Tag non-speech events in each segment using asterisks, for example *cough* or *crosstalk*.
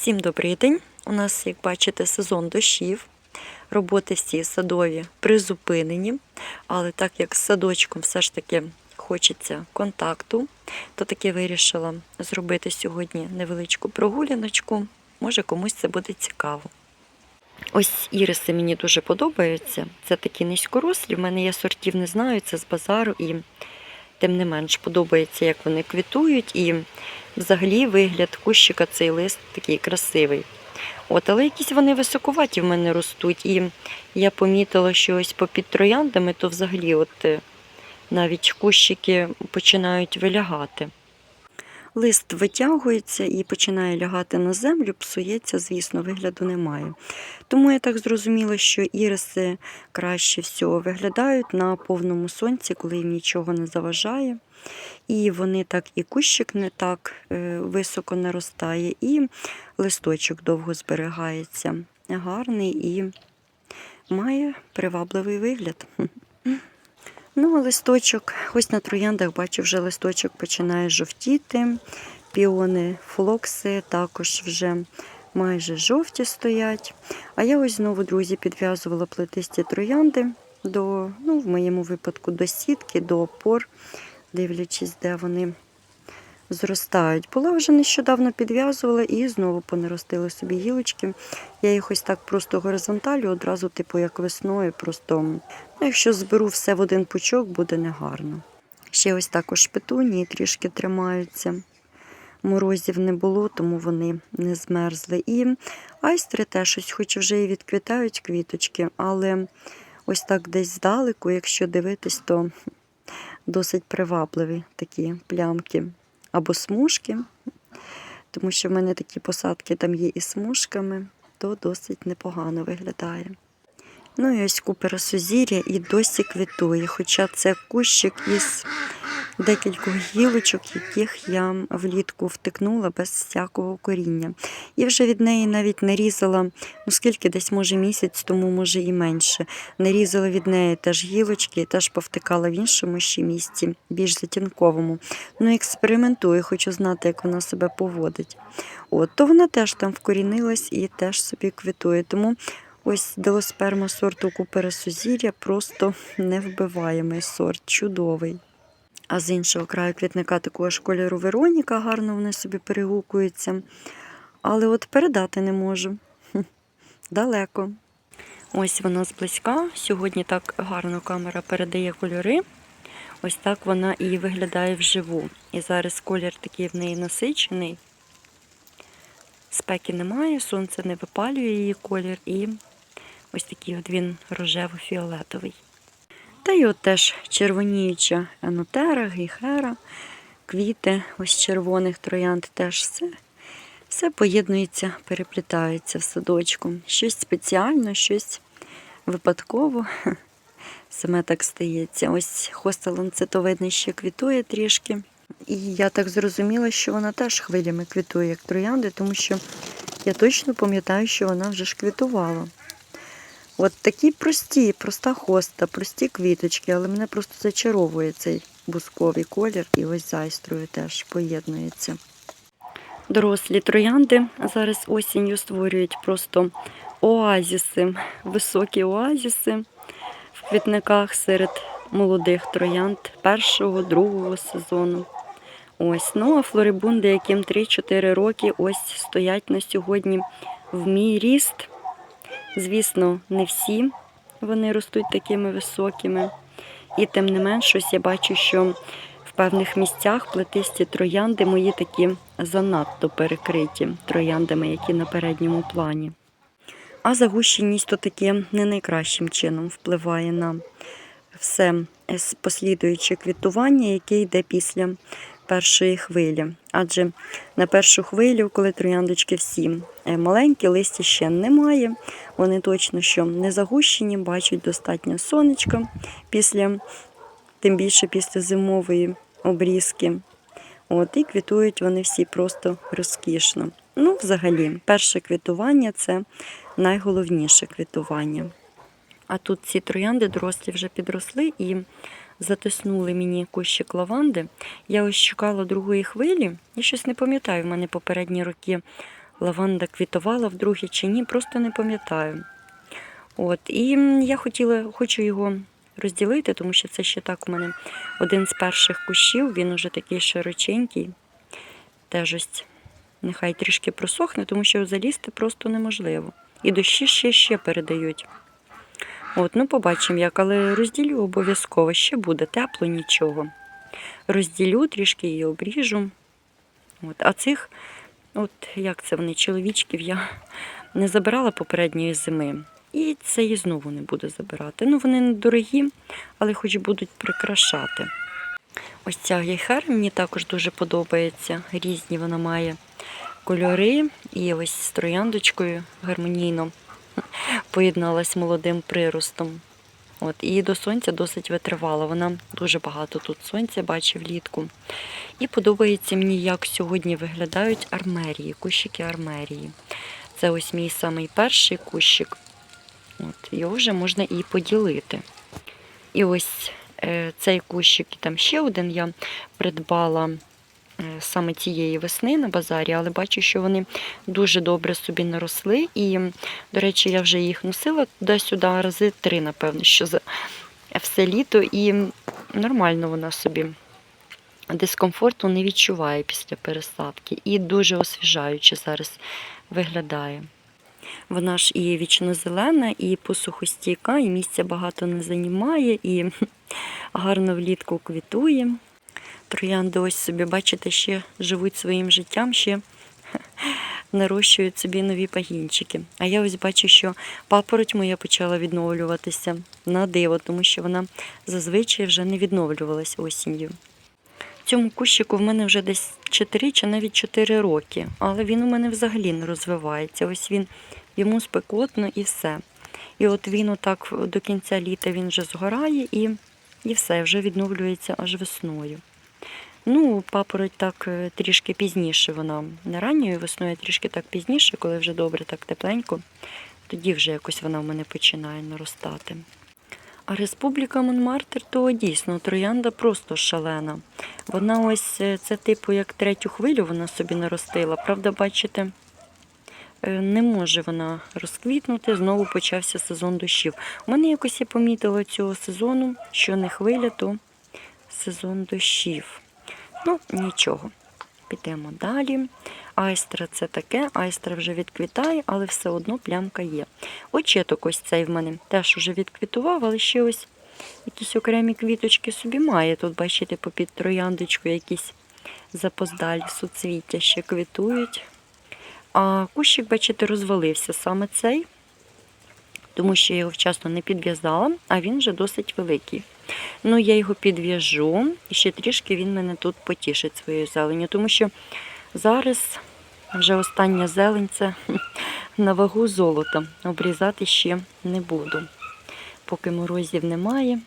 Всім добрий день. У нас, як бачите, сезон дощів. Роботи всі садові призупинені, але так як з садочком все ж таки хочеться контакту, то таки вирішила зробити сьогодні невеличку прогуляночку. Може комусь це буде цікаво. Ось іриси мені дуже подобаються. Це такі низькорослі. В мене я сортів не знаю, це з базару і тим не менш подобається, як вони квітують. І взагалі вигляд кущика цей лист такий красивий. От, але якісь вони високуваті в мене ростуть. І я помітила, що ось попід трояндами, то взагалі от е, навіть кущики починають вилягати. Лист витягується і починає лягати на землю, псується, звісно, вигляду немає. Тому я так зрозуміла, що іриси краще всього виглядають на повному сонці, коли їм нічого не заважає. І вони так і кущик не так е, високо наростає, і листочок довго зберігається. Гарний і має привабливий вигляд. Ну, листочок, ось на трояндах бачу, вже листочок починає жовтіти. Піони, флокси також вже майже жовті стоять. А я ось знову, друзі, підв'язувала плетисті троянди до, ну, в моєму випадку, до сітки, до опор, дивлячись, де вони зростають. Була вже нещодавно підв'язувала і знову понаростили собі гілочки. Я їх ось так просто горизонталю, одразу, типу, як весною, просто Ну, якщо зберу все в один пучок, буде негарно. Ще ось також петунії трішки тримаються. Морозів не було, тому вони не змерзли. І айстри теж ось, хоч вже і відквітають квіточки, але ось так десь здалеку, якщо дивитись, то досить привабливі такі плямки або смужки. Тому що в мене такі посадки там є і смужками, то досить непогано виглядає. Ну і ось купера сузір'я і досі квітує, хоча це кущик із декількох гілочок, яких я влітку втикнула без всякого коріння. І вже від неї навіть нарізала, ну скільки десь, може, місяць, тому може і менше. Нарізала від неї теж гілочки, теж повтикала в іншому ще місці, більш затінковому. Ну, експериментую, хочу знати, як вона себе поводить. От, то вона теж там вкорінилась і теж собі квітує. Тому Ось делосперма сорту Купера Сузір'я просто невбиваємий сорт, чудовий. А з іншого краю квітника такого ж кольору Вероніка, гарно вони собі перегукуються. Але от передати не можу. Далеко. Ось вона зблизька. Сьогодні так гарно камера передає кольори. Ось так вона і виглядає вживу. І зараз колір такий в неї насичений. Спеки немає, сонце не випалює її колір, і ось такий от він рожево-фіолетовий. Та й от теж червоніюча енотера, гейхера, квіти ось червоних троянд теж все. Все поєднується, переплітається в садочку. Щось спеціально, щось випадково. *laughs* Саме так стається. Ось хоста ланцетовидний ще квітує трішки. І я так зрозуміла, що вона теж хвилями квітує, як троянди, тому що я точно пам'ятаю, що вона вже ж квітувала. От такі прості, проста хоста, прості квіточки, але мене просто зачаровує цей бусковий колір і ось зайстрою теж поєднується. Дорослі троянди зараз осінню створюють просто оазіси, високі оазіси в квітниках серед молодих троянд першого, другого сезону. Ось, ну а флорибунди, яким 3-4 роки, ось стоять на сьогодні в мій ріст. Звісно, не всі вони ростуть такими високими. І тим не менш, ось я бачу, що в певних місцях плетисті троянди мої такі занадто перекриті трояндами, які на передньому плані. А загущеність то таки не найкращим чином впливає на все послідуюче квітування, яке йде після першої хвилі. Адже на першу хвилю, коли трояндочки всі е, маленькі, листя ще немає. Вони точно що не загущені, бачать достатньо сонечка після, тим більше після зимової обрізки. От, І квітують вони всі просто розкішно. Ну, взагалі, перше квітування це найголовніше квітування. А тут ці троянди дорослі вже підросли і затиснули мені кущик лаванди. Я ось чекала другої хвилі. Я щось не пам'ятаю, в мене попередні роки лаванда квітувала вдруге чи ні, просто не пам'ятаю. От, і я хотіла, хочу його розділити, тому що це ще так у мене один з перших кущів, він уже такий широченький. Теж ось нехай трішки просохне, тому що залізти просто неможливо. І дощі ще ще передають. От, ну побачимо як, але розділю обов'язково, ще буде тепло, нічого. Розділю, трішки її обріжу. От, а цих, от як це вони, чоловічків я не забирала попередньої зими. І це і знову не буду забирати. Ну, вони недорогі, але хоч будуть прикрашати. Ось ця гейхер мені також дуже подобається. Різні вона має кольори. І ось з трояндочкою гармонійно *laughs* поєдналась молодим приростом. От, і до сонця досить витривала. Вона дуже багато тут сонця бачить влітку. І подобається мені, як сьогодні виглядають армерії, кущики армерії. Це ось мій самий перший кущик. От, його вже можна і поділити. І ось е, цей кущик, і там ще один я придбала саме цієї весни на базарі, але бачу, що вони дуже добре собі наросли. І, до речі, я вже їх носила туди-сюди рази три, напевно, що за все літо, і нормально вона собі дискомфорту не відчуває після пересадки. І дуже освіжаюче зараз виглядає. Вона ж і вічно-зелена, і посухостійка, і місця багато не займає, і *laughs* гарно влітку квітує. Троянди ось собі, бачите, ще живуть своїм життям, ще *laughs* нарощують собі нові пагінчики. А я ось бачу, що папороть моя почала відновлюватися на диво, тому що вона зазвичай вже не відновлювалась осінню. Цьому кущику в мене вже десь 4 чи навіть 4 роки, але він у мене взагалі не розвивається. Ось він йому спекотно і все. І от він отак до кінця літа він вже згорає і, і все, вже відновлюється аж весною. Ну, папороть так е, трішки пізніше вона не ранньою весною, а трішки так пізніше, коли вже добре, так тепленько, тоді вже якось вона в мене починає наростати. А Республіка Монмартр, то дійсно троянда просто шалена. Вона ось е, це типу як третю хвилю вона собі наростила. Правда, бачите, е, не може вона розквітнути, знову почався сезон дощів. У мене якось я помітила цього сезону, що не хвиля, то сезон дощів. Ну, нічого. Підемо далі. Айстра це таке, айстра вже відквітає, але все одно плямка є. Очеток ось цей в мене теж уже відквітував, але ще ось якісь окремі квіточки собі має. Тут, бачите, попід трояндочку якісь запоздалі суцвіття ще квітують. А кущик, бачите, розвалився саме цей, тому що я його вчасно не підв'язала, а він вже досить великий. Ну, я його підв'яжу, і ще трішки він мене тут потішить своєю зеленню, тому що зараз вже остання зелень це *laughs* на вагу золота. Обрізати ще не буду, поки морозів немає.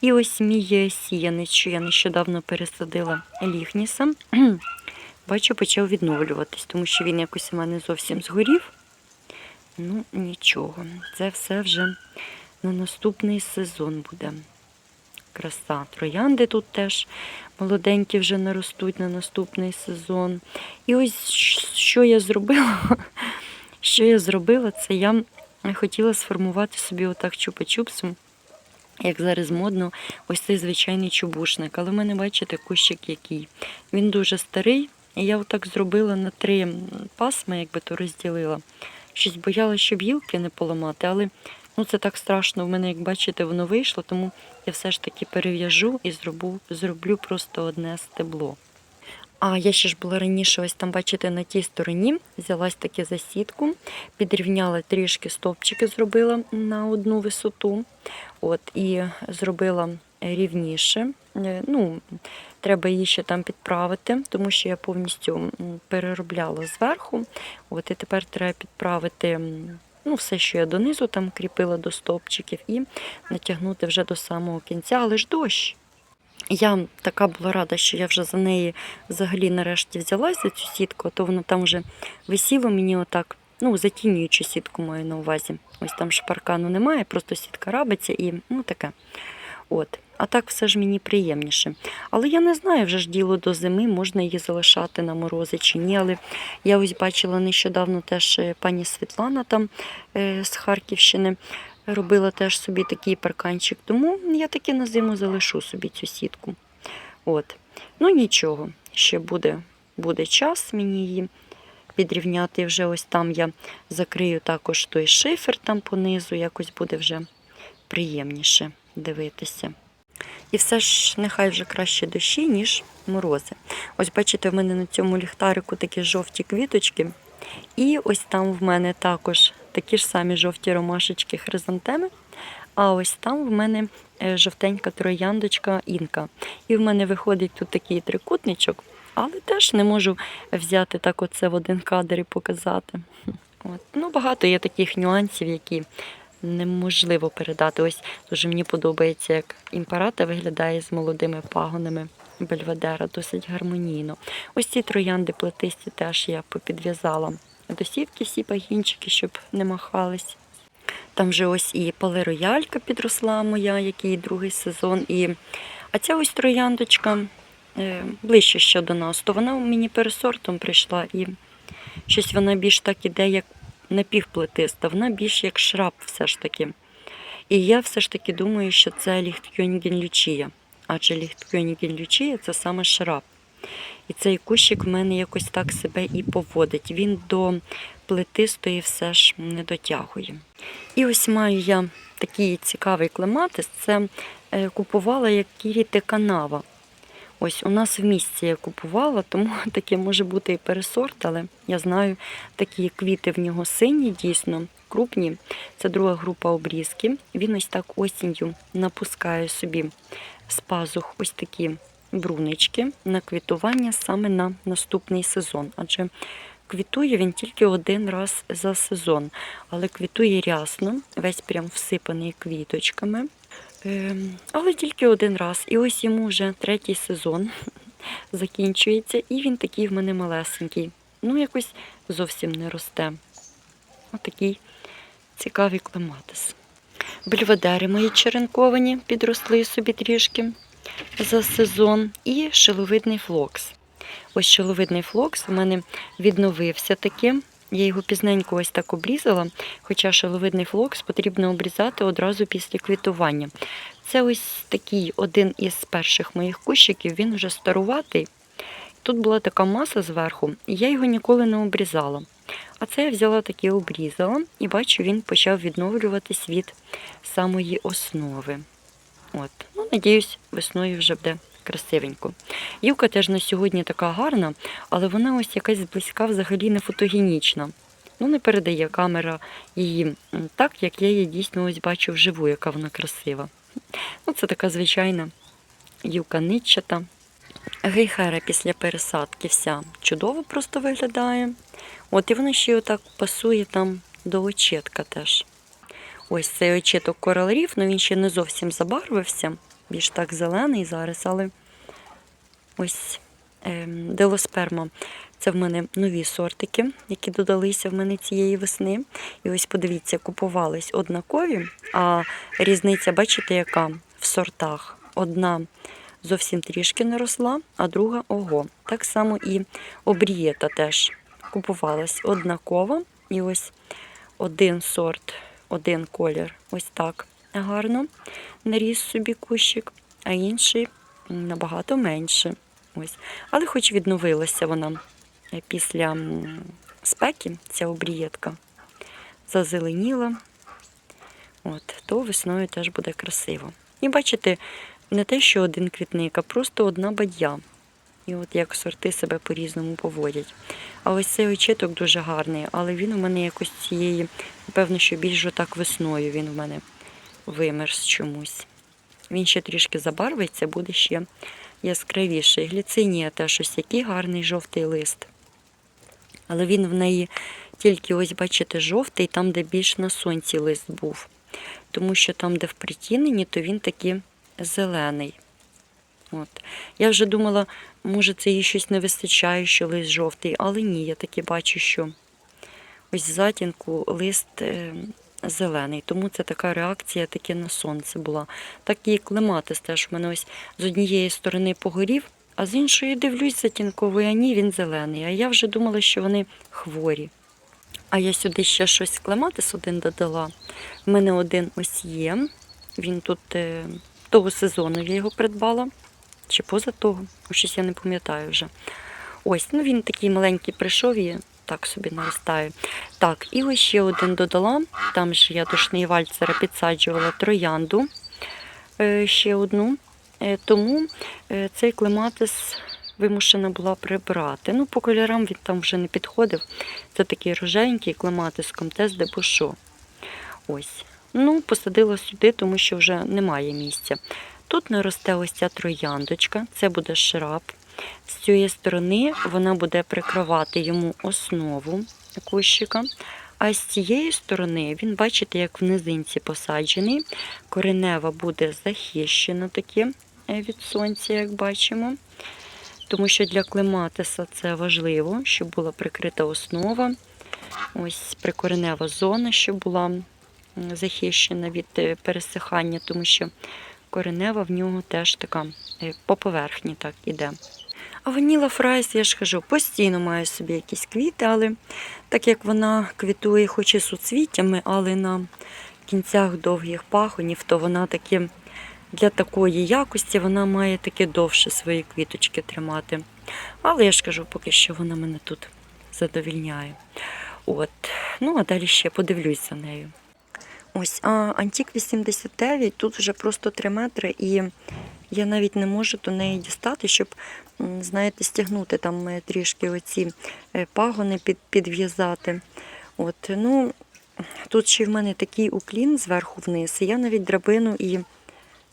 І ось мій сіянець, що я нещодавно пересадила ліхнісом, *clears throat* бачу, почав відновлюватись, тому що він якось у мене зовсім згорів. Ну, нічого, це все вже на наступний сезон буде. Краса. Троянди тут теж молоденькі вже наростуть на наступний сезон. І ось що я зробила, *laughs* що я зробила, це я хотіла сформувати собі отак чупа-чупсом, як зараз модно, ось цей звичайний чубушник. Але в мене, бачите, кущик який. Він дуже старий. І я отак зробила на три пасми, якби то розділила. Щось боялася, щоб гілки не поламати, але ну, це так страшно. В мене, як бачите, воно вийшло, тому я все ж таки перев'яжу і зроблю, зроблю просто одне стебло. А я ще ж була раніше, ось там, бачите, на тій стороні взялась таки за сітку, підрівняла трішки стовпчики, зробила на одну висоту. От, і зробила рівніше. Е, Ну, Треба її ще там підправити, тому що я повністю переробляла зверху. От, І тепер треба підправити ну, все, що я донизу там кріпила до стовпчиків, і натягнути вже до самого кінця, але ж дощ. Я така була рада, що я вже за неї взагалі нарешті взялася за цю сітку, а то вона там вже висіло мені отак, ну, затінюючу сітку маю на увазі. Ось там шпаркану немає, просто сітка рабиться і ну таке. От. А так все ж мені приємніше. Але я не знаю, вже ж діло до зими, можна її залишати на морози чи ні. Але я ось бачила нещодавно теж е, пані Світлана там е, з Харківщини робила теж собі такий парканчик. Тому я таки на зиму залишу собі цю сітку. От. Ну нічого, ще буде, буде час мені її підрівняти. Вже ось там я закрию також той шифер там понизу, якось буде вже приємніше дивитися. І все ж нехай вже краще дощі, ніж морози. Ось бачите, в мене на цьому ліхтарику такі жовті квіточки. І ось там в мене також такі ж самі жовті ромашечки хризантеми. А ось там в мене е, жовтенька трояндочка інка. І в мене виходить тут такий трикутничок, але теж не можу взяти так оце в один кадр і показати. От. Ну, багато є таких нюансів, які неможливо передати. Ось дуже мені подобається, як імперата виглядає з молодими пагонами бельведера, досить гармонійно. Ось ці троянди плетисті теж я попідв'язала до сітки всі пагінчики, щоб не махались. Там вже ось і палероялька підросла моя, який другий сезон. І... А ця ось трояндочка е, ближче ще до нас, то вона мені пересортом прийшла і щось вона більш так іде, як напівплетиста, вона більш як шраб все ж таки. І я все ж таки думаю, що це ліхткьонген лючія. Адже ліхткьонген лючія це саме шраб. І цей кущик в мене якось так себе і поводить. Він до плетистої все ж не дотягує. І ось маю я такий цікавий клематис. Це е, купувала як кіріти канава. Ось у нас в місті я купувала, тому *laughs* таке може бути і пересорт, але я знаю, такі квіти в нього сині, дійсно крупні. Це друга група обрізки. Він ось так осінню напускає собі з пазух ось такі брунички на квітування саме на наступний сезон. Адже квітує він тільки один раз за сезон, але квітує рясно, весь прям всипаний квіточками. Ем, Але тільки один раз. І ось йому вже третій сезон *laughs* закінчується, і він такий в мене малесенький. Ну, якось зовсім не росте. Отакий цікавий клематис. Бельведери мої черенковані підросли собі трішки за сезон. І шиловидний флокс. Ось шиловидний флокс у мене відновився таким. Я його пізненько ось так обрізала, хоча шиловидний флокс потрібно обрізати одразу після квітування. Це ось такий один із перших моїх кущиків, він вже старуватий. Тут була така маса зверху, і я його ніколи не обрізала. А це я взяла таки обрізала, і бачу, він почав відновлюватись від самої основи. От. Ну, Надіюсь, весною вже буде красивенько. Юка теж на сьогодні така гарна, але вона ось якась зблизька взагалі не фотогенічна. Ну, не передає камера її так, як я її дійсно ось бачу вживу, яка вона красива. Ну, Це така звичайна юка нитчата. Гейхера після пересадки вся чудово просто виглядає. От і вона ще отак пасує там до очетка теж. Ось цей очеток Reef, ну він ще не зовсім забарвився, більш так зелений зараз, але ось ем, делосперма. Це в мене нові сортики, які додалися в мене цієї весни. І ось подивіться, купувались однакові, а різниця, бачите, яка в сортах. Одна зовсім трішки не росла, а друга ого. Так само і обрієта теж купувалась однаково. І ось один сорт, один колір, ось так гарно наріс собі кущик, а інший набагато менше. Ось. Але хоч відновилася вона після спеки, ця обрієтка зазеленіла, от, то весною теж буде красиво. І бачите, не те, що один квітник, а просто одна бадья. І от як сорти себе по-різному поводять. А ось цей очіток дуже гарний, але він у мене якось цієї, напевно, що більш отак весною він у мене вимерз чомусь. Він ще трішки забарвиться, буде ще яскравіший. Гліцинія теж ось який гарний жовтий лист. Але він в неї тільки, ось, бачите, жовтий, там, де більш на сонці лист був. Тому що там, де в притіненні, то він такий зелений. От. Я вже думала, може, це їй щось не вистачає, що лист жовтий, але ні, я таки бачу, що ось затінку лист е, зелений. Тому це така реакція таки на сонце була. Так і клематис теж в мене ось з однієї сторони погорів, а з іншої дивлюсь затінковий, а ні, він зелений. А я вже думала, що вони хворі. А я сюди ще щось клематис один додала. У мене один ось є. Він тут е, того сезону я його придбала. Чи поза того, щось я не пам'ятаю вже. Ось, ну він такий маленький прийшов і так собі наростає. Так, і ось ще один додала. Там ж я до шнеєвальцера підсаджувала троянду е, ще одну. Е, Тому е, цей клематис вимушена була прибрати. Ну, по кольорам він там вже не підходив. Це такий роженький клематис Комтес де Бушо. Ось. Ну, посадила сюди, тому що вже немає місця. Тут не росте ось ця трояндочка, це буде шраб. З цієї сторони вона буде прикривати йому основу кущика. А з цієї сторони він, бачите, як в низинці посаджений. Коренева буде захищена таки е, від сонця, як бачимо. Тому що для клематиса це важливо, щоб була прикрита основа. Ось прикоренева зона, щоб була захищена від е, пересихання, тому що коренева в нього теж така е, по поверхні так іде. А ваніла фрайс, я ж кажу, постійно має собі якісь квіти, але так як вона квітує хоч і суцвіттями, але на кінцях довгих пахонів, то вона таки для такої якості вона має таки довше свої квіточки тримати. Але я ж кажу, поки що вона мене тут задовільняє. От. Ну, а далі ще подивлюсь за нею. Ось, а Антік 89, тут вже просто 3 метри, і я навіть не можу до неї дістати, щоб, знаєте, стягнути там е, трішки оці е, пагони під, підв'язати. От, ну, тут ще в мене такий уклін зверху вниз, і я навіть драбину і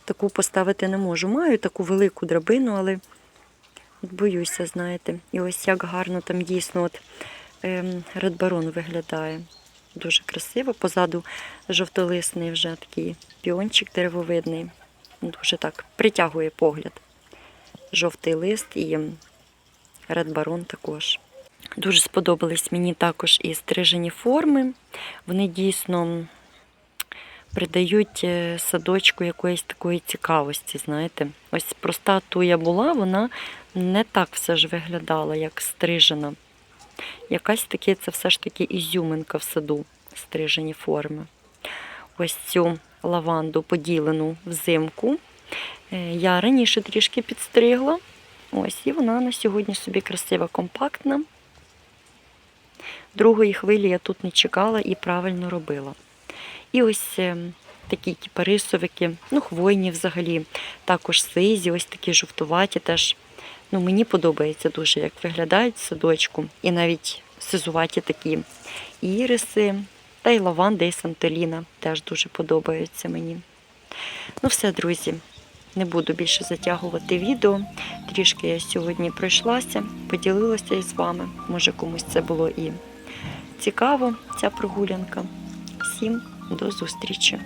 таку поставити не можу. Маю таку велику драбину, але боюся, знаєте. І ось як гарно там дійсно от, ем, редбарон виглядає. Дуже красиво. Позаду жовтолисний вже такий піончик деревовидний. Дуже так притягує погляд. Жовтий лист і редбарон також. Дуже сподобались мені також і стрижені форми. Вони дійсно придають е, садочку якоїсь такої цікавості. Знаєте, ось проста туя була, вона не так все ж виглядала, як стрижена. Якась таки, це все ж таки ізюминка в саду, стрижені форми. Ось цю лаванду поділену взимку. е, Я раніше трішки підстригла. Ось, і вона на сьогодні собі красива, компактна. Другої хвилі я тут не чекала і правильно робила. І ось е, такі типу, рисовики, ну, хвойні взагалі, також сизі, ось такі жовтуваті теж. Ну, мені подобається дуже, як виглядають садочку. І навіть сизуваті такі іриси, та й лаванда, і Сантоліна теж дуже подобаються мені. Ну, все, друзі, не буду більше затягувати відео. Трішки я сьогодні пройшлася, поділилася із вами. Може, комусь це було і цікаво, ця прогулянка. Всім до зустрічі!